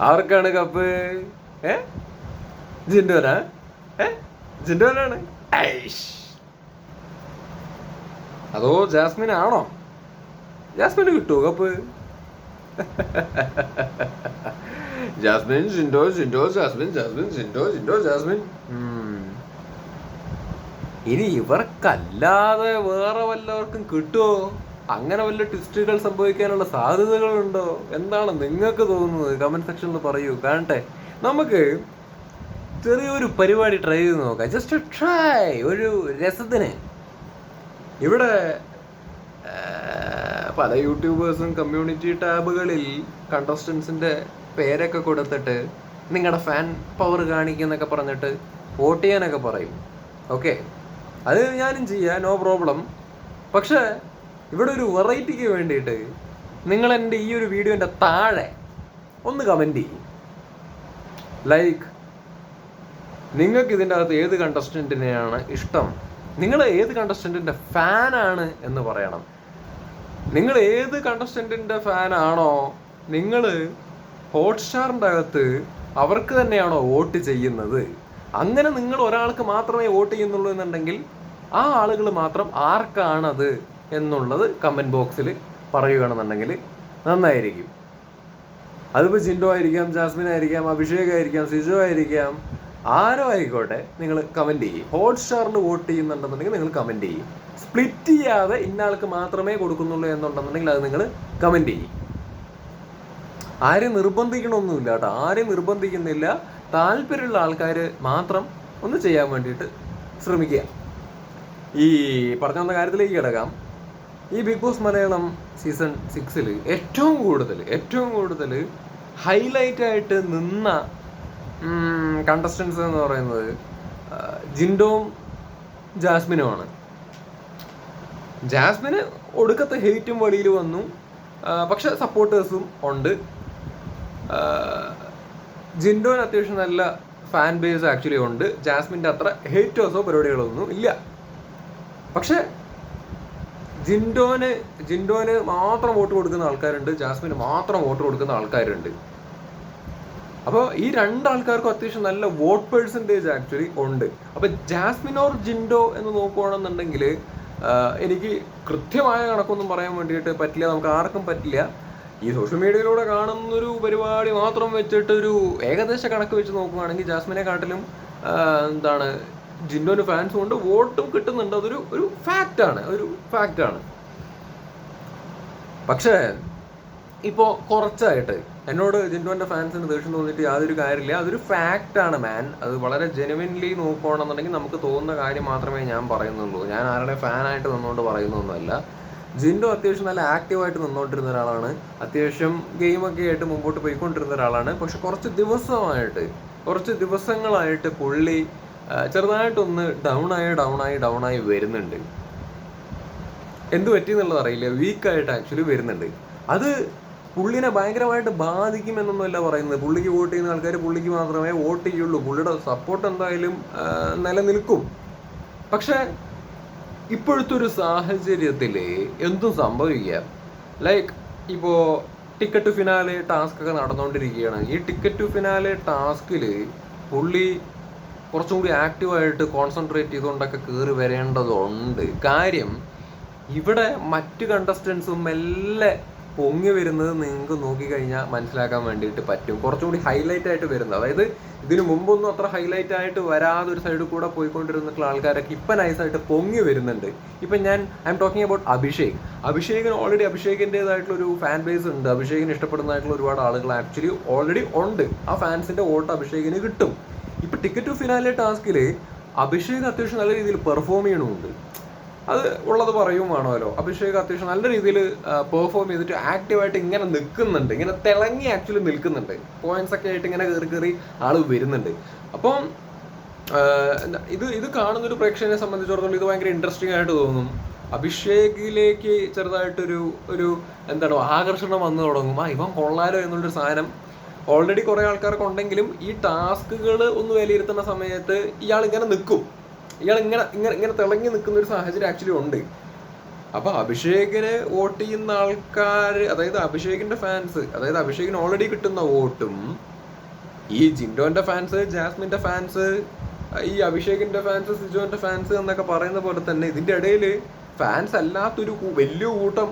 ആർക്കാണ് കപ്പ്? ഏ? ജിൻഡോനാ? ഏ? ജിൻഡോനാണ്. അതോ ജാസ്മിൻ ആണോ? ജാസ്മിന് കിട്ടുമോ cup? Jasmine Jinto Jinto Jasmine Jasmine Jinto Jinto Jasmine. ഇനി ഇവർക്കല്ലാതെ വേറെ വല്ലവർക്കും കിട്ടുമോ അങ്ങനെ വല്ല ട്വിസ്റ്റുകൾ സംഭവിക്കാനുള്ള സാധ്യതകളുണ്ടോ? എന്താണ് നിങ്ങൾക്ക് തോന്നുന്നത്? കമന്റ് സെക്ഷനിൽ പറയൂ. കാണട്ടെ. നമുക്ക് ചെറിയൊരു പരിപാടി ട്രൈ ചെയ്ത് നോക്കാം. ജസ്റ്റ് ട്രൈ ഒരു രസത്തിന്. ഇവിടെ പല യൂട്യൂബേഴ്സും കമ്മ്യൂണിറ്റി ടാബുകളിൽ കണ്ടസ്റ്റൻസിന്റെ പേരൊക്കെ കൊടുത്തിട്ട് നിങ്ങളുടെ ഫാൻ പവർ കാണിക്കുന്നൊക്കെ പറഞ്ഞിട്ട് വോട്ട് ചെയ്യാനൊക്കെ പറയും. ഓക്കെ അത് ഞാനും ചെയ്യാം. നോ പ്രോബ്ലം പക്ഷേ ഇവിടെ ഒരു വെറൈറ്റിക്ക് വേണ്ടിയിട്ട് നിങ്ങൾ എന്റെ ഈ ഒരു വീഡിയോന്റെ താഴെ ഒന്ന് കമന്റ് ചെയ്യും. ലൈക്ക് നിങ്ങൾക്ക് ഇതിന്റെ അകത്ത് ഏത് കണ്ടസ്റ്റന്റിനെയാണ് ഇഷ്ടം? നിങ്ങൾ ഏത് കണ്ടസ്റ്റന്റിന്റെ ഫാനാണ് എന്ന് പറയണം. നിങ്ങൾ ഏത് കണ്ടസ്റ്റന്റിന്റെ ഫാനാണോ നിങ്ങൾ ഹോട്ട്സ്റ്റാറിന്റെ അകത്ത് അവർക്ക് തന്നെയാണോ വോട്ട് ചെയ്യുന്നത്? അങ്ങനെ നിങ്ങൾ ഒരാൾക്ക് മാത്രമേ വോട്ട് ചെയ്യുന്നുള്ളൂ എന്നുണ്ടെങ്കിൽ ആ ആളുകൾ മാത്രം ആർക്കാണത്? എന്നുള്ളത് കമന്റ് ബോക്സിൽ പറയുകയാണെന്നുണ്ടെങ്കിൽ നന്നായിരിക്കും. അതിപ്പോൾ ജിൻഡോ ആയിരിക്കാം ജാസ്മിൻ ആയിരിക്കാം അഭിഷേക് ആയിരിക്കാം സിജോ ആയിരിക്കാം ആരോ ആയിക്കോട്ടെ നിങ്ങൾ കമന്റ് ചെയ്യും. ഹോട്ട്സ്റ്റാറിന് വോട്ട് ചെയ്യുന്നുണ്ടെന്നുണ്ടെങ്കിൽ നിങ്ങൾ കമന്റ് ചെയ്യും. സ്പ്ലിറ്റ് ചെയ്യാതെ ഇന്നാൾക്ക് മാത്രമേ കൊടുക്കുന്നുള്ളൂ എന്നുണ്ടെന്നുണ്ടെങ്കിൽ അത് നിങ്ങൾ കമന്റ് ചെയ്യും. ആരെയും നിർബന്ധിക്കണമൊന്നുമില്ല കേട്ടോ. ആരെയും നിർബന്ധിക്കുന്നില്ല. താല്പര്യമുള്ള ആൾക്കാർ മാത്രം ഒന്ന് ചെയ്യാൻ വേണ്ടിയിട്ട് ശ്രമിക്കുക. ഈ പറഞ്ഞ കാര്യത്തിലേക്ക് കിടക്കാം. ഈ ബിഗ് ബോസ് മലയാളം സീസൺ സിക്സിൽ ഏറ്റവും കൂടുതൽ ഏറ്റവും കൂടുതൽ ഹൈലൈറ്റ് ആയിട്ട് നിന്ന കണ്ടസ്റ്റൻസ് എന്ന് പറയുന്നത് ജിൻഡോം ജാസ്മിനുമാണ്. ജാസ്മിന് ഒടുക്കത്തെ ഹെയ്റ്റും വെളിയിൽ വന്നു. പക്ഷെ സപ്പോർട്ടേഴ്സും ഉണ്ട്. ജിൻഡോന് അത്യാവശ്യം നല്ല ഫാൻ ബേസ് ആക്ച്വലി ഉണ്ട്. ജാസ്മിന്റെ അത്ര ഹെയ്റ്റേഴ്സോ പരിപാടികളൊന്നും ഇല്ല. പക്ഷെ ജിൻഡോന് ജിൻഡോന് മാത്രം വോട്ട് കൊടുക്കുന്ന ആൾക്കാരുണ്ട് ജാസ്മിന് മാത്രം വോട്ട് കൊടുക്കുന്ന ആൾക്കാരുണ്ട്. അപ്പോൾ ഈ രണ്ടാൾക്കാർക്കും അത്യാവശ്യം നല്ല വോട്ട് പേഴ്സന്റേജ് ആക്ച്വലി ഉണ്ട്. അപ്പോൾ ജാസ്മിൻ ഓർ ജിൻഡോ എന്ന് നോക്കുകയാണെന്നുണ്ടെങ്കിൽ എനിക്ക് കൃത്യമായ കണക്കൊന്നും പറയാൻ വേണ്ടിയിട്ട് പറ്റില്ല നമുക്ക് ആർക്കും പറ്റില്ല. ഈ സോഷ്യൽ മീഡിയയിലൂടെ കാണുന്നൊരു പരിപാടി മാത്രം വെച്ചിട്ട് ഒരു ഏകദേശ കണക്ക് വെച്ച് നോക്കുകയാണെങ്കിൽ ജാസ്മിനെ കാട്ടിലും എന്താണ് ജിൻഡോന് ഫാൻസും ഉണ്ട് വോട്ടും കിട്ടുന്നുണ്ട്. അതൊരു ഒരു ഫാക്റ്റാണ് ഒരു ഫാക്റ്റാണ് പക്ഷേ ഇപ്പോൾ കുറച്ചായിട്ട് എന്നോട് ജിൻഡോന്റെ ഫാൻസിന് ദേഷ്യം തോന്നിയിട്ട് യാതൊരു കാര്യമില്ല. അതൊരു ഫാക്റ്റ് ആണ് മാൻ അത് വളരെ ജെനുവിൻലി നോക്കുകയാണെന്നുണ്ടെങ്കിൽ നമുക്ക് തോന്നുന്ന കാര്യം മാത്രമേ ഞാൻ പറയുന്നുള്ളൂ. ഞാൻ ആരുടെ ഫാനായിട്ട് നിന്നുകൊണ്ട് പറയുന്നൊന്നുമല്ല. ജിൻഡോ അത്യാവശ്യം നല്ല ആക്റ്റീവായിട്ട് നിന്നുകൊണ്ടിരുന്ന ഒരാളാണ്. അത്യാവശ്യം ഗെയിമൊക്കെ ആയിട്ട് മുമ്പോട്ട് പോയിക്കൊണ്ടിരുന്ന ഒരാളാണ്. പക്ഷെ കുറച്ച് ദിവസമായിട്ട് കുറച്ച് ദിവസങ്ങളായിട്ട് പുള്ളി ചെറുതായിട്ടൊന്ന് ഡൗൺ ആയി ഡൗൺ ആയി ഡൗൺ ആയി വരുന്നുണ്ട്. എന്ത് പറ്റി എന്നുള്ളത് അറിയില്ല. വീക്കായിട്ട് ആക്ച്വലി വരുന്നുണ്ട്. അത് പുള്ളിനെ ഭയങ്കരമായിട്ട് ബാധിക്കും ബാധിക്കുമെന്നൊന്നുമല്ല പറയുന്നത്. പുള്ളിക്ക് വോട്ട് ചെയ്യുന്ന ആൾക്കാർ പുള്ളിക്ക് മാത്രമേ വോട്ട് ചെയ്യുള്ളൂ. പുള്ളിയുടെ സപ്പോർട്ട് എന്തായാലും നിലനിൽക്കും. പക്ഷെ ഇപ്പോഴത്തെ ഒരു സാഹചര്യത്തിൽ എന്തും സംഭവിക്കാം ലൈക്ക് ഇപ്പോൾ ടിക്കറ്റ് ഫിനാലെ ടാസ്ക് ഒക്കെ നടന്നുകൊണ്ടിരിക്കുകയാണ് ഈ ടിക്കറ്റ് ഫിനാലെ ടാസ്കിൽ പുള്ളി കുറച്ചും കൂടി ആക്റ്റീവായിട്ട് കോൺസെൻട്രേറ്റ് ചെയ്തുകൊണ്ടൊക്കെ കയറി വരേണ്ടതുണ്ട്. കാര്യം ഇവിടെ മറ്റ് കണ്ടസ്റ്റൻസും മെല്ലെ പൊങ്ങി വരുന്നത് നിങ്ങൾക്ക് നോക്കിക്കഴിഞ്ഞാൽ മനസ്സിലാക്കാൻ വേണ്ടിയിട്ട് പറ്റും. കുറച്ചും കൂടി ഹൈലൈറ്റ് ആയിട്ട് വരുന്നത്. അതായത് ഇതിനു മുമ്പൊന്നും അത്ര ഹൈലൈറ്റ് ആയിട്ട് വരാതെ ഒരു സൈഡിൽ കൂടെ പോയിക്കൊണ്ടിരുന്നിട്ടുള്ള ആൾക്കാരൊക്കെ ഇപ്പം നൈസായിട്ട് പൊങ്ങി വരുന്നുണ്ട്. ഇപ്പം ഞാൻ I am talking about Abhishek. അഭിഷേകിന് already അഭിഷേകിന്റെതായിട്ടുള്ള ഒരു ഫാൻ ബേസ് ഉണ്ട്. അഭിഷേകിന് ഇഷ്ടപ്പെടുന്നതായിട്ടുള്ള ഒരുപാട് ആളുകൾ ആക്ച്വലി ഓൾറെഡി ഉണ്ട്. ആ ഫാൻസിന്റെ വോട്ട് അഭിഷേകിന് കിട്ടും. ടിക്കറ്റ് ടു ഫിനാലെ ടാസ്കിൽ അഭിഷേക് അത്യാവശ്യം നല്ല രീതിയിൽ പെർഫോം ചെയ്യണമുണ്ട്. അത് ഉള്ളത് പറയും വേണമല്ലോ. അഭിഷേക് അത്യാവശ്യം നല്ല രീതിയിൽ പെർഫോം ചെയ്തിട്ട് ആക്റ്റീവായിട്ട് ഇങ്ങനെ നിൽക്കുന്നുണ്ട്. ഇങ്ങനെ തിളങ്ങി ആക്ച്വലി നിൽക്കുന്നുണ്ട്. പോയിന്റ്സ് ഒക്കെ ആയിട്ട് ഇങ്ങനെ കയറി കയറി ആൾ വരുന്നുണ്ട്. അപ്പം ഇത് ഇത് കാണുന്ന ഒരു പ്രേക്ഷകനെ സംബന്ധിച്ചിടത്തോളം ഇത് ഭയങ്കര ഇൻട്രസ്റ്റിംഗ് ആയിട്ട് തോന്നും. അഭിഷേകിലേക്ക് ചെറുതായിട്ടൊരു ഒരു എന്താണ് ആകർഷണം വന്നു തുടങ്ങും. ആ ഇവൻ കൊള്ളാലോ എന്നുള്ളൊരു സാധനം ഓൾറെഡി കുറെ ആൾക്കാരൊക്കെ ഉണ്ടെങ്കിലും ഈ ടാസ്കുകൾ ഒന്ന് വിലയിരുത്തുന്ന സമയത്ത് ഇയാൾ ഇങ്ങനെ നിൽക്കും ഇയാൾ ഇങ്ങനെ ഇങ്ങനെ ഇങ്ങനെ തിളങ്ങി നിൽക്കുന്ന ഒരു സാഹചര്യം ആക്ച്വലി ഉണ്ട്. അപ്പൊ അഭിഷേകിന് വോട്ട് ചെയ്യുന്ന ആൾക്കാർ അതായത് അഭിഷേകിന്റെ ഫാൻസ് അതായത് അഭിഷേകിന് ഓൾറെഡി കിട്ടുന്ന വോട്ടും ഈ ജിൻഡോന്റെ ഫാൻസ് ജാസ്മിന്റെ ഫാൻസ് ഈ അഭിഷേകിന്റെ ഫാൻസ് സിജോന്റെ ഫാൻസ് എന്നൊക്കെ പറയുന്ന പോലെ തന്നെ ഇതിന്റെ ഇടയിൽ ഫാൻസ് അല്ലാത്തൊരു വലിയ കൂട്ടം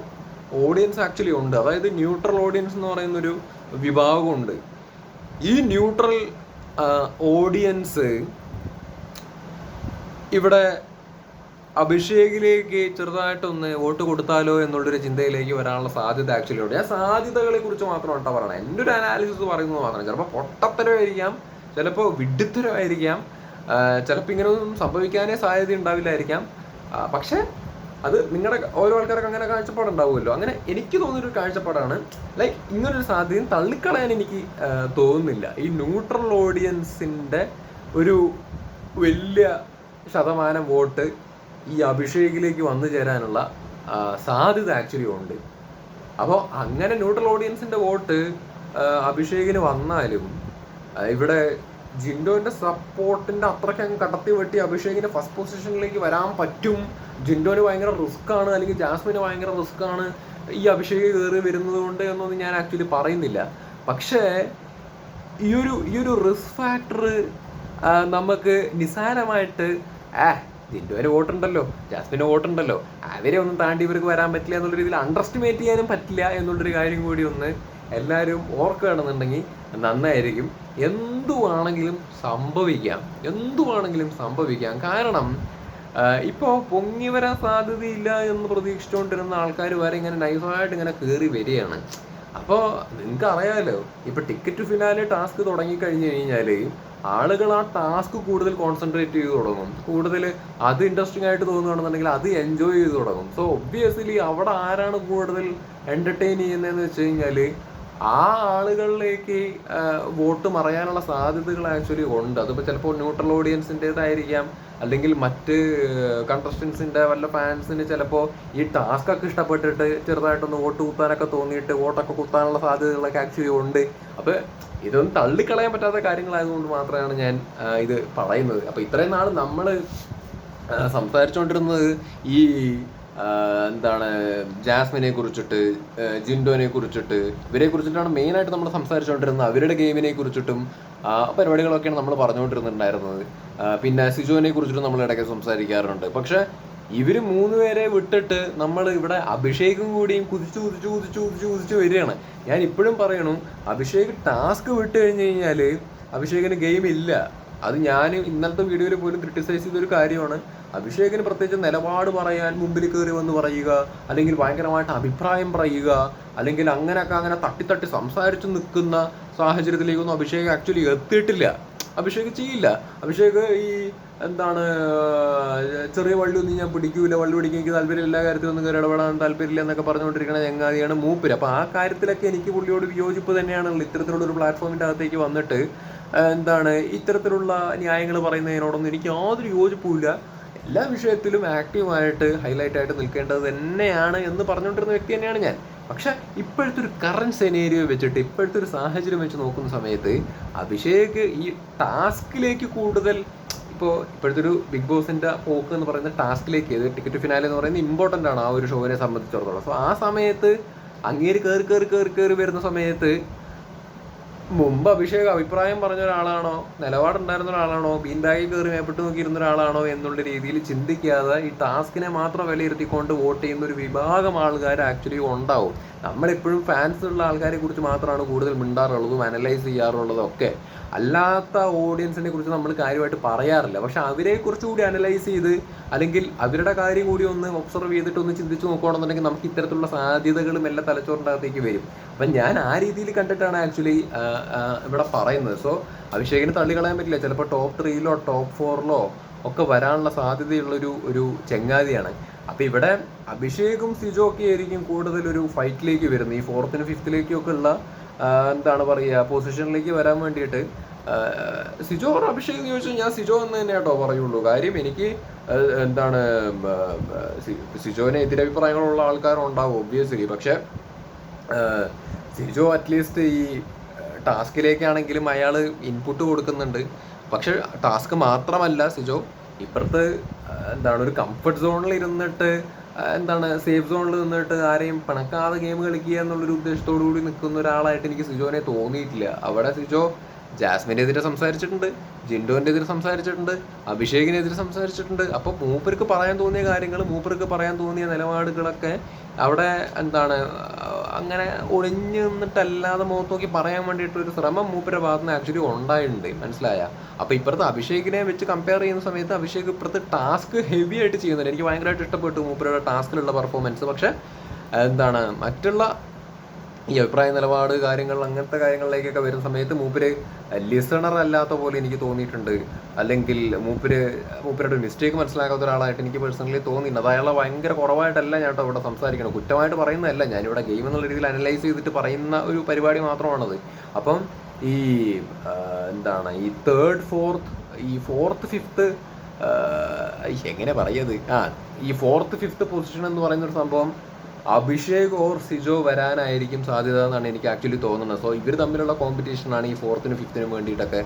ഓഡിയൻസ് ആക്ച്വലി ഉണ്ട്. അതായത് ന്യൂട്രൽ ഓഡിയൻസ് എന്ന് പറയുന്ന ഒരു വിഭാഗമുണ്ട്. ഈ ന്യൂട്രൽ ഓഡിയൻസ് ഇവിടെ അഭിഷേകിലേക്ക് ചെറുതായിട്ടൊന്ന് വോട്ട് കൊടുത്താലോ എന്നുള്ളൊരു ചിന്തയിലേക്ക് വരാനുള്ള സാധ്യത ആക്ച്വലി ഉണ്ട്. ഞാൻ സാധ്യതകളെ കുറിച്ച് മാത്രമാണ് കേട്ടോ പറയണത്. എന്റെ ഒരു അനാലിസിസ് പറയുന്നത് മാത്രം. ചിലപ്പോൾ പൊട്ടത്തരമായിരിക്കാം ചിലപ്പോൾ വിഡ്ഢിത്തരമായിരിക്കാം ചിലപ്പോൾ ഇങ്ങനെയൊന്നും സംഭവിക്കാനേ സാധ്യത ഉണ്ടാവില്ലായിരിക്കാം പക്ഷേ അത് നിങ്ങളുടെ ഓരോ ആൾക്കാർക്ക് അങ്ങനെ കാഴ്ചപ്പാടുണ്ടാവുമല്ലോ. അങ്ങനെ എനിക്ക് തോന്നിയൊരു കാഴ്ചപ്പാടാണ് ലൈക്ക് ഇങ്ങനൊരു സാധ്യതയും തള്ളിക്കളയാൻ എനിക്ക് തോന്നുന്നില്ല. ഈ ന്യൂട്രൽ ഓഡിയൻസിന്റെ ഒരു വലിയ ശതമാനം വോട്ട് ഈ അഭിഷേകിലേക്ക് വന്നു ചേരാനുള്ള സാധ്യത ആക്ച്വലി ഉണ്ട്. അപ്പോൾ അങ്ങനെ ന്യൂട്രൽ ഓഡിയൻസിന്റെ വോട്ട് അഭിഷേകിന് വന്നാലും ഇവിടെ ജിൻഡോന്റെ സപ്പോർട്ടിന്റെ അത്രയ്ക്ക് അങ്ങ് കടത്തി വെട്ടി അഭിഷേകിന്റെ ഫസ്റ്റ് പൊസിഷനിലേക്ക് വരാൻ പറ്റും. ജിൻഡോന് ഭയങ്കര റിസ്ക് ആണ് അല്ലെങ്കിൽ ജാസ്മിന് ഭയങ്കര റിസ്ക് ആണ് ഈ അഭിഷേക് കയറി വരുന്നത് കൊണ്ട് എന്നൊന്നും ഞാൻ ആക്ച്വലി പറയുന്നില്ല. പക്ഷേ ഈ ഒരു ഈ ഒരു റിസ്ക് ഫാക്ടർ നമുക്ക് നിസാരമായിട്ട് ആ ജിൻഡോന് വോട്ടുണ്ടല്ലോ ജാസ്മിന് വോട്ടുണ്ടല്ലോ അവരെ ഒന്നും താണ്ടി ഇവർക്ക് വരാൻ പറ്റില്ല എന്നുള്ള രീതിയിൽ അണ്ടർ എസ്റ്റിമേറ്റ് ചെയ്യാനും പറ്റില്ല എന്നുള്ളൊരു കാര്യം കൂടി ഒന്ന് എല്ലാവരും ഓർക്കുകയാണെന്നുണ്ടെങ്കിൽ നന്നായിരിക്കും. എന്തുവാണെങ്കിലും സംഭവിക്കാം. എന്തുവാണെങ്കിലും സംഭവിക്കാം. കാരണം ഇപ്പോൾ പൊങ്ങി വരാൻ സാധ്യതയില്ല എന്ന് പ്രതീക്ഷിച്ചുകൊണ്ടിരുന്ന ആൾക്കാർ വരെ ഇങ്ങനെ നൈസായിട്ട് ഇങ്ങനെ കയറി വരികയാണ്. അപ്പോൾ നിങ്ങൾക്ക് അറിയാമല്ലോ ഇപ്പൊ ടിക്കറ്റ് ഫിനാലെ ടാസ്ക് തുടങ്ങി കഴിഞ്ഞു കഴിഞ്ഞാൽ ആളുകൾ ആ ടാസ്ക് കൂടുതൽ കോൺസെൻട്രേറ്റ് ചെയ്ത് തുടങ്ങും. കൂടുതൽ അത് ഇൻട്രസ്റ്റിംഗ് ആയിട്ട് തോന്നുകയാണെന്നുണ്ടെങ്കിൽ അത് എൻജോയ് ചെയ്ത് തുടങ്ങും. സോ ഒബ്വിയസ്ലി അവിടെ ആരാണ് കൂടുതൽ എന്റർടൈൻ ചെയ്യുന്നതെന്ന് വെച്ച് കഴിഞ്ഞാൽ ആ ആളുകളിലേക്ക് വോട്ട് മറയാനുള്ള സാധ്യതകൾ ആക്ച്വലി ഉണ്ട്. അതിപ്പോൾ ചിലപ്പോൾ ന്യൂട്രൽ ഓഡിയൻസിന്റെതായിരിക്കാം അല്ലെങ്കിൽ മറ്റ് കണ്ടസ്റ്റൻസിന്റെ വല്ല ഫാൻസിന് ചിലപ്പോൾ ഈ ടാസ്ക് ഒക്കെ ഇഷ്ടപ്പെട്ടിട്ട് ചെറുതായിട്ടൊന്ന് വോട്ട് കുത്താനൊക്കെ തോന്നിയിട്ട് വോട്ടൊക്കെ കുത്താനുള്ള സാധ്യതകളൊക്കെ ആക്ച്വലി ഉണ്ട്. അപ്പോൾ ഇതൊന്നും തള്ളിക്കളയാൻ പറ്റാത്ത കാര്യങ്ങളായതുകൊണ്ട് മാത്രമാണ് ഞാൻ ഇത് പറയുന്നത്. അപ്പോൾ ഇത്രയും നാൾ നമ്മൾ സംസാരിച്ചുകൊണ്ടിരുന്നത് ഈ എന്താണ് ജാസ്മിനെ കുറിച്ചിട്ട് ജിൻഡോനെ കുറിച്ചിട്ട് ഇവരെ കുറിച്ചിട്ടാണ് മെയിൻ ആയിട്ട് നമ്മൾ സംസാരിച്ചുകൊണ്ടിരുന്നത് അവരുടെ ഗെയിമിനെ കുറിച്ചിട്ടും പരിപാടികളൊക്കെയാണ് നമ്മൾ പറഞ്ഞുകൊണ്ടിരുന്നുണ്ടായിരുന്നത് പിന്നെ സിജോനെ കുറിച്ചിട്ടും നമ്മൾ ഇടയ്ക്ക് സംസാരിക്കാറുണ്ട്. പക്ഷെ ഇവർ മൂന്നുപേരെ വിട്ടിട്ട് നമ്മൾ ഇവിടെ അഭിഷേകും കൂടിയും കുതിച്ചു കുതിച്ചു കുതിച്ചു കുതിച്ചു കുതിച്ചു വരികയാണ്. ഞാൻ ഇപ്പോഴും പറയണു അഭിഷേക് ടാസ്ക് വിട്ട് കഴിഞ്ഞ് കഴിഞ്ഞാൽ അഭിഷേകിന് ഗെയിം ഇല്ല. അത് ഞാൻ ഇന്നലത്തെ വീഡിയോയിൽ പോലും ക്രിട്ടിസൈസ് ചെയ്തൊരു കാര്യമാണ്. അഭിഷേകിന് പ്രത്യേകിച്ച് നിലപാട് പറയാൻ മുമ്പിൽ കയറി വന്ന് പറയുക അല്ലെങ്കിൽ ഭയങ്കരമായിട്ട് അഭിപ്രായം പറയുക അല്ലെങ്കിൽ അങ്ങനെയൊക്കെ അങ്ങനെ തട്ടി തട്ടി സംസാരിച്ച് നിൽക്കുന്ന സാഹചര്യത്തിലേക്കൊന്നും അഭിഷേക് ആക്ച്വലി എത്തിയിട്ടില്ല. അഭിഷേക് ചെയ്യില്ല. അഭിഷേക് ഈ എന്താണ് ചെറിയ വള്ളി ഒന്നും ഞാൻ പിടിക്കൂല വള്ളി പിടിക്കാൻ എനിക്ക് താല്പര്യം എല്ലാ കാര്യത്തിലൊന്നും കയറി ഇടപെടാൻ താല്പര്യമില്ല എന്നൊക്കെ പറഞ്ഞുകൊണ്ടിരിക്കുന്ന ചങ്ങാതിയാണ് മൂപ്പര്. അപ്പൊ ആ കാര്യത്തിലൊക്കെ എനിക്ക് പുള്ളിയോട് വിയോജിപ്പ് തന്നെയാണുള്ളത്. ഇത്തരത്തിലുള്ള ഒരു പ്ലാറ്റ്ഫോമിന്റെ അകത്തേക്ക് വന്നിട്ട് എന്താണ് ഇത്തരത്തിലുള്ള ന്യായങ്ങൾ പറയുന്നതിനോടൊന്നും എനിക്ക് യാതൊരു യോജിപ്പുമില്ല എല്ലാ വിഷയത്തിലും ആക്റ്റീവായിട്ട് ഹൈലൈറ്റ് ആയിട്ട് നിൽക്കേണ്ടത് തന്നെയാണ് എന്ന് പറഞ്ഞുകൊണ്ടിരുന്ന വ്യക്തി തന്നെയാണ് ഞാൻ. പക്ഷെ ഇപ്പോഴത്തെ ഒരു കറണ്ട് സെനേരിയോ വെച്ചിട്ട് ഇപ്പോഴത്തെ ഒരു സാഹചര്യം വെച്ച് നോക്കുന്ന സമയത്ത് അഭിഷേക് ഈ ടാസ്കിലേക്ക് കൂടുതൽ ഇപ്പോൾ ഇപ്പോഴത്തെ ഒരു ബിഗ് ബോസിന്റെ പോക്ക് എന്ന് പറയുന്ന ടാസ്കിലേക്ക് ടിക്കറ്റ് ഫിനാലെ എന്ന് പറയുന്നത് ഇമ്പോർട്ടന്റ് ആണ് ആ ഒരു ഷോവിനെ സംബന്ധിച്ചിടത്തോളം. സോ ആ സമയത്ത് അങ്ങേര് കയറി കയറി കയറി കയറി വരുന്ന സമയത്ത് മുമ്പ് അഭിഷേക് അഭിപ്രായം പറഞ്ഞ ഒരാളാണോ? നിലപാടുണ്ടായിരുന്ന ഒരാളാണോ? ബീൻ ബാഗിൽ കയറി മേപ്പെട്ട് നോക്കിയിരുന്ന ഒരാളാണോ എന്നുള്ള രീതിയിൽ ചിന്തിക്കാതെ ഈ ടാസ്കിനെ മാത്രം വിലയിരുത്തിക്കൊണ്ട് വോട്ട് ചെയ്യുന്ന ഒരു വിഭാഗം ആൾക്കാർ ആക്ച്വലി ഉണ്ടാവും. നമ്മളെപ്പോഴും ഫാൻസ് ഉള്ള ആൾക്കാരെ കുറിച്ച് മാത്രമാണ് കൂടുതൽ മിണ്ടാറുള്ളതും അനലൈസ് ചെയ്യാറുള്ളതും ഒക്കെ. അല്ലാത്ത ഓഡിയൻസിനെ കുറിച്ച് നമ്മൾ കാര്യമായിട്ട് പറയാറില്ല. പക്ഷെ അവരെ കുറിച്ച് കൂടി അനലൈസ് ചെയ്ത് അല്ലെങ്കിൽ അവരുടെ കാര്യം കൂടി ഒന്ന് ഒബ്സർവ് ചെയ്തിട്ട് ഒന്ന് ചിന്തിച്ച് നോക്കുകയാണെന്നുണ്ടെങ്കിൽ നമുക്ക് ഇത്തരത്തിലുള്ള സാധ്യതകളും എല്ലാ തലച്ചോറിന്റെ അകത്തേക്ക് വരും. അപ്പം ഞാൻ ആ രീതിയിൽ കണ്ടിട്ടാണ് ആക്ച്വലി ഇവിടെ പറയുന്നത്. സോ അഭിഷേകിന് തള്ളിക്കളയാൻ പറ്റില്ല. ചിലപ്പോൾ ടോപ്പ് ത്രീയിലോ ടോപ്പ് ഫോറിലോ ഒക്കെ വരാനുള്ള സാധ്യതയുള്ളൊരു ഒരു ചെങ്ങാതിയാണ്. അപ്പൊ ഇവിടെ അഭിഷേകും സിജോ ഒക്കെ ആയിരിക്കും കൂടുതൽ ഒരു ഫൈറ്റിലേക്ക് വരുന്നത്. ഈ ഫോർത്തിനും ഫിഫ്ത്തിലേക്കും ഒക്കെ ഉള്ള എന്താണ് പറയുക പൊസിഷനിലേക്ക് വരാൻ വേണ്ടിയിട്ട് സിജോ ഓർ അഭിഷേക് എന്ന് ചോദിച്ചാൽ ഞാൻ സിജോ എന്ന് തന്നെ കേട്ടോ പറയുള്ളൂ. കാര്യം എനിക്ക് എന്താണ് സിജോന് എതിരഭിപ്രായങ്ങളുള്ള ആൾക്കാരുണ്ടാവും ഒബ്വിയസ്ലി പക്ഷെ സിജോ അറ്റ്ലീസ്റ്റ് ഈ ടാസ്കിലേക്കാണെങ്കിലും അയാൾ ഇൻപുട്ട് കൊടുക്കുന്നുണ്ട്. പക്ഷെ ടാസ്ക് മാത്രമല്ല സിജോ ഇപ്പുറത്ത് എന്താണ് ഒരു കംഫർട്ട് സോണിൽ ഇരുന്നിട്ട് എന്താണ് സേഫ് സോണിൽ നിന്നിട്ട് ആരെയും പിണക്കാതെ ഗെയിം കളിക്കുക എന്നുള്ളൊരു ഉദ്ദേശത്തോടു കൂടി നിൽക്കുന്ന ഒരാളായിട്ട് എനിക്ക് സിജോനെ തോന്നിയിട്ടില്ല. അവിടെ സിജോ ജാസ്മിനെതിരെ സംസാരിച്ചിട്ടുണ്ട് ജിൻഡോന്റെ എതിരെ സംസാരിച്ചിട്ടുണ്ട് അഭിഷേകിനെതിരെ സംസാരിച്ചിട്ടുണ്ട്. അപ്പോൾ മൂപ്പർക്ക് പറയാൻ തോന്നിയ കാര്യങ്ങൾ മൂപ്പർക്ക് പറയാൻ തോന്നിയ നിലപാടുകളൊക്കെ അവിടെ എന്താണ് അങ്ങനെ ഒളിഞ്ഞു നിന്നിട്ടല്ലാതെ മുഖത്ത് നോക്കി പറയാൻ വേണ്ടിയിട്ട് ഒരു ശ്രമം മൂപ്പരുടെ ഭാഗത്ത് നിന്ന് ആക്ച്വലി ഉണ്ടായിട്ടുണ്ട് മനസ്സിലായ? അപ്പോൾ ഇപ്പുറത്ത് അഭിഷേകിനെ വെച്ച് കമ്പയർ ചെയ്യുന്ന സമയത്ത് അഭിഷേക് ഇപ്പുറത്ത് ടാസ്ക് ഹെവി ആയിട്ട് ചെയ്യുന്നുണ്ട്. എനിക്ക് ഭയങ്കരമായിട്ട് ഇഷ്ടപ്പെട്ടു മൂപ്പരുടെ ടാസ്കിലുള്ള പെർഫോമൻസ് പക്ഷെ എന്താണ്? മറ്റുള്ള ഈ അഭിപ്രായ നിലപാട് കാര്യങ്ങൾ അങ്ങനത്തെ കാര്യങ്ങളിലേക്കൊക്കെ വരുന്ന സമയത്ത് മൂപ്പര് ലിസണർ അല്ലാത്ത പോലെ എനിക്ക് തോന്നിയിട്ടുണ്ട്. അല്ലെങ്കിൽ മൂപ്പര് മൂപ്പരുടെ മിസ്റ്റേക്ക് മനസ്സിലാക്കാത്ത ഒരാളായിട്ട് എനിക്ക് പേഴ്സണലി തോന്നിയിട്ടുണ്ട്. അത് അയാളെ ഭയങ്കര കുറവായിട്ടല്ല ഞാൻ ഇവിടെ സംസാരിക്കണം കുറ്റമായിട്ട് പറയുന്നതല്ല. ഞാനിവിടെ ഗെയിം എന്നുള്ള രീതിയിൽ അനലൈസ് ചെയ്തിട്ട് പറയുന്ന ഒരു പരിപാടി മാത്രമാണത്. അപ്പം ഈ എന്താണ് ഈ തേർഡ് ഫോർത്ത് ഈ ഫോർത്ത് ഫിഫ്ത്ത് എങ്ങനെ പറയത് ആ ഈ ഫോർത്ത് ഫിഫ്ത്ത് പൊസിഷൻ എന്ന് പറയുന്ന ഒരു സംഭവം അഭിഷേക് ഓർ സിജോ വരാനായിരിക്കും സാധ്യത എന്നാണ് എനിക്ക് ആക്ച്വലി തോന്നുന്നത്. സോ ഇവർ തമ്മിലുള്ള കോമ്പറ്റീഷനാണ് ഈ ഫോർത്തിനും ഫിഫ്തിനും വേണ്ടിയിട്ടൊക്കെ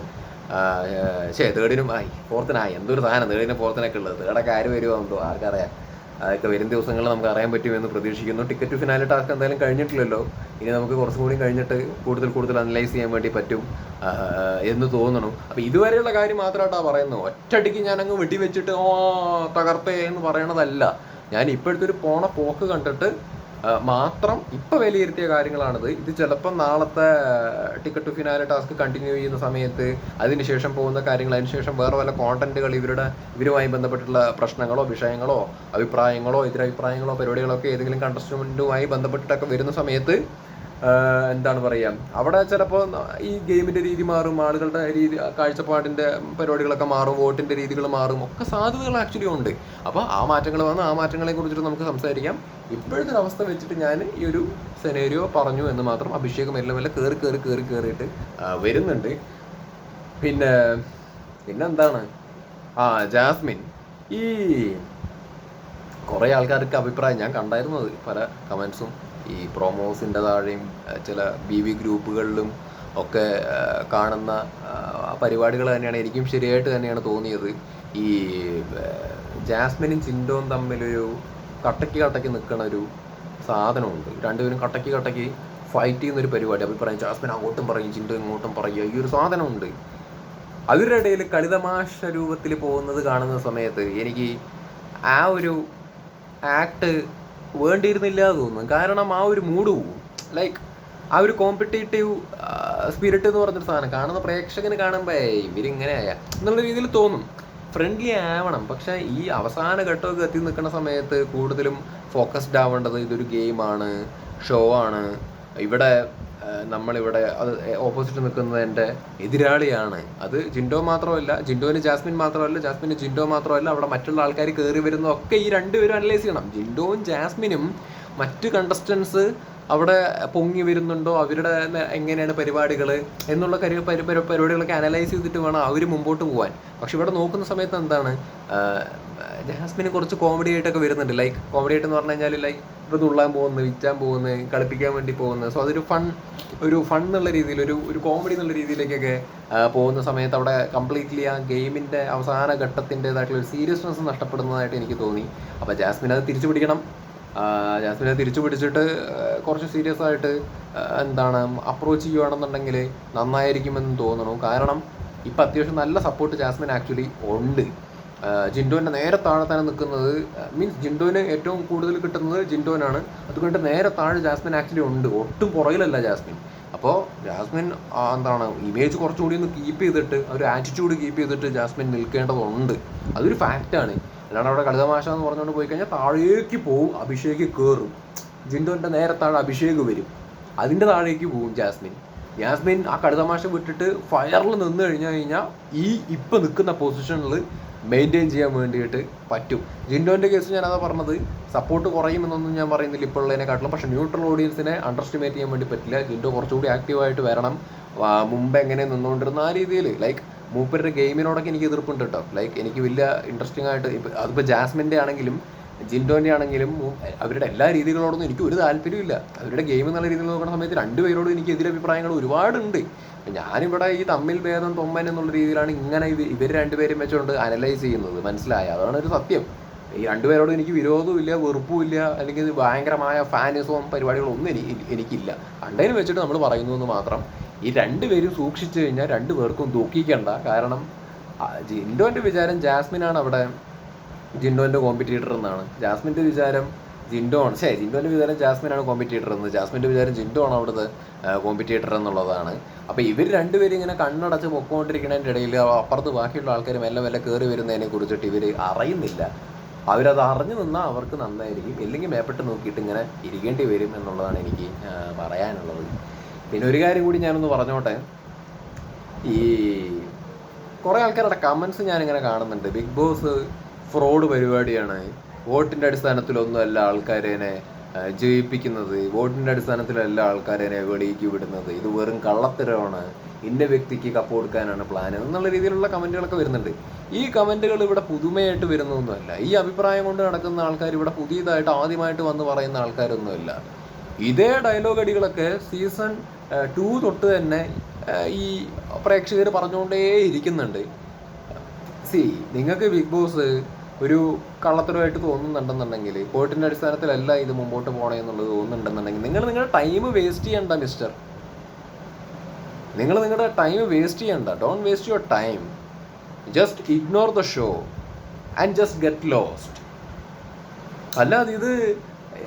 ശേ തേർഡിനും ആയി ഫോർത്തിനായി എന്തൊരു സാധനം തേർഡിനും ഫോർത്തിനൊക്കെ ഉള്ളത്. തേർഡൊക്കെ ആര് വരുമോ എന്തോ ആർക്കറിയാം. അതൊക്കെ വരും ദിവസങ്ങളിൽ നമുക്ക് അറിയാൻ പറ്റുമെന്ന് പ്രതീക്ഷിക്കുന്നു. ടിക്കറ്റ് ഫിനാലെ ടാസ്ക് എന്തായാലും കഴിഞ്ഞിട്ടില്ലല്ലോ. ഇനി നമുക്ക് കുറച്ചും കൂടി കഴിഞ്ഞിട്ട് കൂടുതൽ കൂടുതൽ അനലൈസ് ചെയ്യാൻ വേണ്ടി പറ്റും എന്ന് തോന്നണം അപ്പോൾ ഇതുവരെയുള്ള കാര്യം മാത്രമായിട്ടാണ് പറയുന്നത്. ഒറ്റടിക്ക് ഞാനങ്ങ് വെടിവെച്ചിട്ട് ഓ തകർത്തേ എന്ന് പറയണതല്ല. ഞാൻ ഇപ്പോഴത്തെ ഒരു പോണ പോക്ക് കണ്ടിട്ട് മാത്രം ഇപ്പൊ വിലയിരുത്തിയ കാര്യങ്ങളാണിത്. ഇത് ചിലപ്പോൾ നാളത്തെ ticket to finale task continue ചെയ്യുന്ന സമയത്ത് അതിനുശേഷം പോകുന്ന കാര്യങ്ങൾ അതിനുശേഷം വേറെ വല്ല കോണ്ടന്റുകൾ ഇവരുടെ ഇവരുമായി ബന്ധപ്പെട്ടുള്ള പ്രശ്നങ്ങളോ വിഷയങ്ങളോ അഭിപ്രായങ്ങളോ എതിരഭിപ്രായങ്ങളോ പരിപാടികളോ ഒക്കെ ഏതെങ്കിലും കണ്ടസ്റ്റന്റുമായി ബന്ധപ്പെട്ടിട്ടൊക്കെ വരുന്ന സമയത്ത് എന്താണ് പറയുക അവിടെ ചിലപ്പോൾ ഈ ഗെയിമിന്റെ രീതി മാറും ആളുകളുടെ രീതി കാഴ്ചപ്പാടിന്റെ പരിപാടികളൊക്കെ മാറും വോട്ടിന്റെ രീതികൾ മാറും ഒക്കെ സാധ്യതകൾ ആക്ച്വലി ഉണ്ട്. അപ്പോൾ ആ മാറ്റങ്ങൾ വന്ന് ആ മാറ്റങ്ങളെ കുറിച്ചിട്ട് നമുക്ക് സംസാരിക്കാം. ഇപ്പോഴത്തെ ഒരു അവസ്ഥ വെച്ചിട്ട് ഞാൻ ഈ ഒരു സെനേരിയോ പറഞ്ഞു എന്ന് മാത്രം അഭിഷേകം മെല്ലെ മെല്ലെ കയറി കയറി കയറി കയറിയിട്ട് വരുന്നുണ്ട്. പിന്നെ പിന്നെന്താണ്? ആ ജാസ്മിൻ. ഈ കുറേ ആൾക്കാർക്ക് അഭിപ്രായം ഞാൻ കണ്ടായിരുന്നു അത് പല കമൻസും ഈ പ്രൊമോസിന്റെ താഴെയും ചില ബി വി ഗ്രൂപ്പുകളിലും ഒക്കെ കാണുന്ന പരിപാടികൾ തന്നെയാണ് എനിക്കും ശരിയായിട്ട് തന്നെയാണ് തോന്നിയത്. ഈ ജാസ്മിനും ചിൻഡോം തമ്മിലൊരു കട്ടക്ക് കട്ടക്ക് നിൽക്കുന്ന ഒരു സാധനമുണ്ട്. രണ്ടുപേരും കട്ടക്ക് കട്ടക്ക് ഫൈറ്റ് ചെയ്യുന്ന ഒരു പരിപാടി അഭിപ്രായം ജാസ്മിൻ അങ്ങോട്ടും പറയും ചിൻഡോ ഇങ്ങോട്ടും പറയും. ഈ ഒരു സാധനമുണ്ട്. അവരുടെ ഇടയിൽ കളിതമാശ രൂപത്തിൽ പോകുന്നത് കാണുന്ന സമയത്ത് എനിക്ക് ആ ഒരു ആക്ട് വേണ്ടിയിരുന്നില്ല എന്ന് തോന്നുന്നു. കാരണം ആ ഒരു മൂഡ് പോവും ലൈക്ക് ആ ഒരു കോമ്പറ്റേറ്റീവ് സ്പിരിറ്റ് എന്ന് പറഞ്ഞൊരു സാധനം കാണുന്ന പ്രേക്ഷകന് കാണുമ്പോൾ ഇവരിങ്ങനെ ആയ എന്നുള്ള രീതിയിൽ തോന്നും. ഫ്രണ്ട്ലി ആവണം. പക്ഷേ ഈ അവസാന ഘട്ടമൊക്കെ എത്തി നിൽക്കുന്ന സമയത്ത് കൂടുതലും ഫോക്കസ്ഡ് ആവേണ്ടത് ഇതൊരു ഗെയിമാണ് ഷോ ആണ്. ഇവിടെ നമ്മളിവിടെ അത് ഓപ്പോസിറ്റ് നിൽക്കുന്നത് എന്റെ എതിരാളിയാണ്. അത് ജിൻഡോ മാത്രമല്ല ജിൻഡോന് ജാസ്മിൻ മാത്രമല്ല ജാസ്മിന് ജിൻഡോ മാത്രമല്ല അവിടെ മറ്റുള്ള ആൾക്കാർ കയറി വരുന്നതൊക്കെ ഈ രണ്ടുപേരും അനലൈസ് ചെയ്യണം. ജിൻഡോവും ജാസ്മിനും മറ്റ് കണ്ടസ്റ്റൻസ് അവിടെ പൊങ്ങി വരുന്നുണ്ടോ അവരുടെ എങ്ങനെയാണ് പരിപാടികൾ എന്നുള്ള കാര്യ പരി- പരി- പരിപാടികളൊക്കെ അനലൈസ് ചെയ്തിട്ട് വേണം അവർ മുമ്പോട്ട് പോകാൻ പക്ഷെ ഇവിടെ നോക്കുന്ന സമയത്ത് എന്താണ്? ജാസ്മിന് കുറച്ച് കോമഡി ആയിട്ടൊക്കെ വരുന്നുണ്ട്. ലൈക്ക് കോമഡി ആയിട്ട് എന്ന് പറഞ്ഞു കഴിഞ്ഞാൽ ലൈക്ക് ഇപ്പോൾ തുള്ളാൻ പോകുന്നത് വിറ്റാൻ പോകുന്നത് കളിപ്പിക്കാൻ വേണ്ടി പോകുന്നത്. സോ അതൊരു ഫൺ ഒരു ഫൺ എന്നുള്ള രീതിയിൽ ഒരു ഒരു കോമഡി എന്നുള്ള രീതിയിലേക്കൊക്കെ പോകുന്ന സമയത്ത് അവിടെ കംപ്ലീറ്റ്ലി ആ ഗെയിമിന്റെ അവസാന ഘട്ടത്തിന്റെതായിട്ടുള്ള ഒരു സീരിയസ്നെസ് നഷ്ടപ്പെടുന്നതായിട്ട് എനിക്ക് തോന്നി. അപ്പോൾ ജാസ്മിൻ അത് തിരിച്ചു പിടിക്കണം. ജാസ്മിനെ തിരിച്ചു പിടിച്ചിട്ട് കുറച്ച് സീരിയസ് ആയിട്ട് എന്താണ് അപ്രോച്ച് ചെയ്യുകയാണെന്നുണ്ടെങ്കിൽ നന്നായിരിക്കുമെന്ന് തോന്നണു. കാരണം ഇപ്പം അത്യാവശ്യം നല്ല സപ്പോർട്ട് ജാസ്മിൻ ആക്ച്വലി ഉണ്ട്. ജിൻഡോന്റെ നേരെ താഴെ തന്നെ നിൽക്കുന്നത് മീൻസ് ജിൻഡോന് ഏറ്റവും കൂടുതൽ കിട്ടുന്നത് ജിൻഡോനാണ്. അതുകൊണ്ട് നേരെ താഴെ ജാസ്മിൻ ആക്ച്വലി ഉണ്ട്. ഒട്ടും പുറകിലല്ല ജാസ്മിൻ. അപ്പോൾ ജാസ്മിൻ എന്താണ് ഇമേജ് കുറച്ചുകൂടി ഒന്ന് കീപ്പ് ചെയ്തിട്ട് ഒരു ആറ്റിറ്റ്യൂഡ് കീപ്പ് ചെയ്തിട്ട് ജാസ്മിൻ നിൽക്കേണ്ടതുണ്ട്. അതൊരു ഫാക്റ്റാണ് അല്ലാണ്ട് അവിടെ കളിതമാശ എന്ന് പറഞ്ഞുകൊണ്ട് പോയി കഴിഞ്ഞാൽ താഴേക്ക് പോവും അഭിഷേക് കയറും. ജിൻഡോന്റെ നേരെ താഴെ അഭിഷേക് വരും. അതിന്റെ താഴേക്ക് പോവും ജാസ്മിൻ. ജാസ്മിൻ ആ കടുതമാശ വിട്ടിട്ട് ഫയറിൽ നിന്ന് കഴിഞ്ഞു കഴിഞ്ഞാൽ ഈ ഇപ്പം നിൽക്കുന്ന പൊസിഷനിൽ മെയിന്റെയിൻ ചെയ്യാൻ വേണ്ടിയിട്ട് പറ്റും. ജിൻഡോന്റെ കേസ് ഞാൻ അതാ പറഞ്ഞത് സപ്പോർട്ട് കുറയുമെന്നൊന്നും ഞാൻ പറയുന്നില്ല ഇപ്പോൾ ഉള്ളതിനെക്കാട്ടിലും പക്ഷേ ന്യൂട്രൽ ഓഡിയൻസിനെ അണ്ടർസ്റ്റിമേറ്റ് ചെയ്യാൻ വേണ്ടി പറ്റില്ല. ജിൻഡോ കുറച്ചുകൂടി ആക്റ്റീവായിട്ട് വരണം. മുമ്പ് എങ്ങനെ നിന്നുകൊണ്ടിരുന്ന ആ രീതിയിൽ. ലൈക്ക് മൂപ്പരുടെ ഗെയിമിനോടൊക്കെ എനിക്ക് എതിർപ്പുണ്ട് കേട്ടോ ലൈക്ക് എനിക്ക് വലിയ ഇൻട്രസ്റ്റിംഗ് ആയിട്ട് ഇപ്പം അതിപ്പോൾ ജാസ്മിന്റെ ആണെങ്കിലും ജിൻഡോന്റെ ആണെങ്കിലും അവരുടെ എല്ലാ രീതികളോടൊന്നും എനിക്ക് ഒരു താല്പര്യമില്ല അവരുടെ ഗെയിം എന്നുള്ള രീതിയിൽ നോക്കുന്ന സമയത്ത് രണ്ടുപേരോടും എനിക്ക് എതിരഭിപ്രായങ്ങൾ ഒരുപാടുണ്ട്. ഞാനിവിടെ ഈ തമ്മിൽ ഭേദം തൊമ്മൻ എന്നുള്ള രീതിയിലാണ് ഇങ്ങനെ ഇത് ഇവർ രണ്ടുപേരും വെച്ചുകൊണ്ട് അനലൈസ് ചെയ്യുന്നത്. മനസ്സിലായ? അതാണ് ഒരു സത്യം. ഈ രണ്ടുപേരോടും എനിക്ക് വിരോധമില്ല വെറുപ്പുമില്ല അല്ലെങ്കിൽ ഭയങ്കരമായ ഫാനിസവും പരിപാടികളൊന്നും എനിക്ക് എനിക്കില്ല. കണ്ടതിന് വെച്ചിട്ട് നമ്മൾ പറയുന്നു എന്ന് മാത്രം. ഈ രണ്ടുപേരും സൂക്ഷിച്ചു കഴിഞ്ഞാൽ രണ്ടു പേർക്കും ദുഃഖിക്കണ്ട. കാരണം ജിൻഡോന്റെ വിചാരം ജാസ്മിനാണ് അവിടെ ജിൻഡോന്റെ കോമ്പറ്റീറ്റർ എന്നാണ്. ജാസ്മിന്റെ വിചാരം ജിൻഡോ ആണ്. ശരി ജിൻഡോന്റെ വിചാരം ജാസ്മിനാണ് കോമ്പറ്റീറ്റർ എന്ന്. ജാസ്മിന്റെ വിചാരം ജിൻഡോ ആണ് അവിടുത്തെ കോമ്പറ്റീറ്റർ എന്നുള്ളതാണ്. അപ്പോൾ ഇവർ രണ്ടുപേരും ഇങ്ങനെ കണ്ണടച്ച് പൊക്കോണ്ടിരിക്കുന്നതിന്റെ ഇടയിൽ അപ്പുറത്ത് ബാക്കിയുള്ള ആൾക്കാർ മെല്ലെ മെല്ലെ കയറി വരുന്നതിനെ കുറിച്ചിട്ട് ഇവർ അറിയുന്നില്ല. അവരത് അറിഞ്ഞു നിന്നാൽ അവർക്ക് നന്നായിരിക്കും. ഇല്ലെങ്കിൽ മേപ്പെട്ട് നോക്കിയിട്ട് ഇങ്ങനെ ഇരിക്കേണ്ടി വരും എന്നുള്ളതാണ് എനിക്ക് പറയാനുള്ളത്. പിന്നെ ഒരു കാര്യം കൂടി ഞാനൊന്ന് പറഞ്ഞോട്ടെ. ഈ കുറേ ആൾക്കാരുടെ കമൻസ് ഞാനിങ്ങനെ കാണുന്നുണ്ട്. ബിഗ് ബോസ് ഫ്രോഡ് പരിപാടിയാണ്. വോട്ടിന്റെ അടിസ്ഥാനത്തിലൊന്നുമല്ല ആൾക്കാരെ ജയിപ്പിക്കുന്നത്. വോട്ടിന്റെ അടിസ്ഥാനത്തിലല്ല ആൾക്കാരെ വെളിയിലേക്ക് വിടുന്നത്. ഇത് വെറും കള്ളത്തരമാണ്. ഇന്ന വ്യക്തിക്ക് കപ്പ് കൊടുക്കാനാണ് പ്ലാൻ എന്നുള്ള രീതിയിലുള്ള കമന്റുകളൊക്കെ വരുന്നുണ്ട്. ഈ കമന്റുകൾ ഇവിടെ പുതുമയായിട്ട് വരുന്നതൊന്നുമല്ല. ഈ അഭിപ്രായം കൊണ്ട് നടക്കുന്ന ആൾക്കാർ ഇവിടെ പുതിയതായിട്ട് ആദ്യമായിട്ട് വന്ന് പറയുന്ന ആൾക്കാരൊന്നുമല്ല. ഇതേ ഡയലോഗ് അടികളൊക്കെ സീസൺ ടു തൊട്ട് തന്നെ ഈ പ്രേക്ഷകർ പറഞ്ഞുകൊണ്ടേ ഇരിക്കുന്നുണ്ട് സി നിങ്ങൾക്ക് ബിഗ് ബോസ് ഒരു കള്ളത്തരമായിട്ട് തോന്നുന്നുണ്ടെന്നുണ്ടെങ്കിൽ വോട്ടിന്റെ അടിസ്ഥാനത്തിലല്ല ഇത് മുമ്പോട്ട് പോകണേ എന്നുള്ളത് തോന്നുന്നുണ്ടെന്നുണ്ടെങ്കിൽ നിങ്ങൾ നിങ്ങളുടെ ടൈം വേസ്റ്റ് ചെയ്യണ്ട മിസ്റ്റർ നിങ്ങൾ നിങ്ങളുടെ ടൈം വേസ്റ്റ് ചെയ്യണ്ട. Don't waste your time just ignore the show and just get lost അല്ലാതെ ഇത്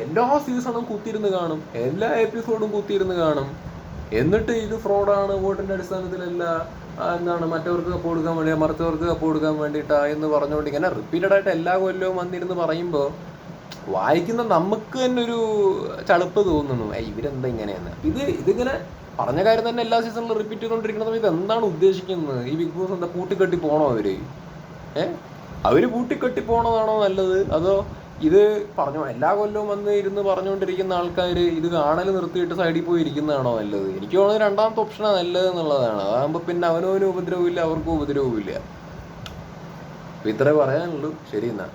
എല്ലാ സീസണും കുത്തിയിരുന്ന് കാണും. എല്ലാ എപ്പിസോഡും കുത്തിയിരുന്ന് കാണും. എന്നിട്ട് ഇത് ഫ്രോഡാണ് വോട്ടിന്റെ അടിസ്ഥാനത്തിലല്ല. എന്താണ് മറ്റവർക്ക് കപ്പ് കൊടുക്കാൻ വേണ്ടി മറിച്ചവർക്ക് കപ്പ് കൊടുക്കാൻ വേണ്ടിയിട്ടാ എന്ന് പറഞ്ഞുകൊണ്ട് ഇങ്ങനെ റിപ്പീറ്റഡ് ആയിട്ട് എല്ലാ കൊല്ലവും വന്നിരുന്ന് പറയുമ്പോൾ വായിക്കുന്ന നമുക്ക് തന്നെ ഒരു ചളുപ്പ് തോന്നുന്നു. ഏ ഇവരെന്താ ഇങ്ങനെയെന്ന്? ഇത് ഇതിങ്ങനെ പറഞ്ഞ കാര്യം തന്നെ എല്ലാ സീസണിലും റിപ്പീറ്റ് ചെയ്തുകൊണ്ടിരിക്കുന്ന സമയത്ത് എന്താണ് ഉദ്ദേശിക്കുന്നത്? ഈ ബിഗ് ബോസ് എന്താ പോണോ അവർ? ഏ? അവർ കൂട്ടിക്കെട്ടി പോണതാണോ നല്ലത്? അതോ ഇത് പറഞ്ഞു എല്ലാ കൊല്ലവും വന്ന് ഇരുന്ന് പറഞ്ഞുകൊണ്ടിരിക്കുന്ന ആൾക്കാർ ഇത് കാണൽ നിർത്തിയിട്ട് സൈഡിൽ പോയി ഇരിക്കുന്നതാണോ നല്ലത്? എനിക്ക് തോന്നുന്നത് രണ്ടാമത്തെ ഓപ്ഷനാണ് നല്ലത് എന്നുള്ളതാണ് അതാകുമ്പോൾ പിന്നെ അവനവനും ഉപദ്രവമില്ല അവർക്കും ഉപദ്രവമില്ല ഇത്രേ പറയാനുള്ളൂ. ശരി എന്നാ.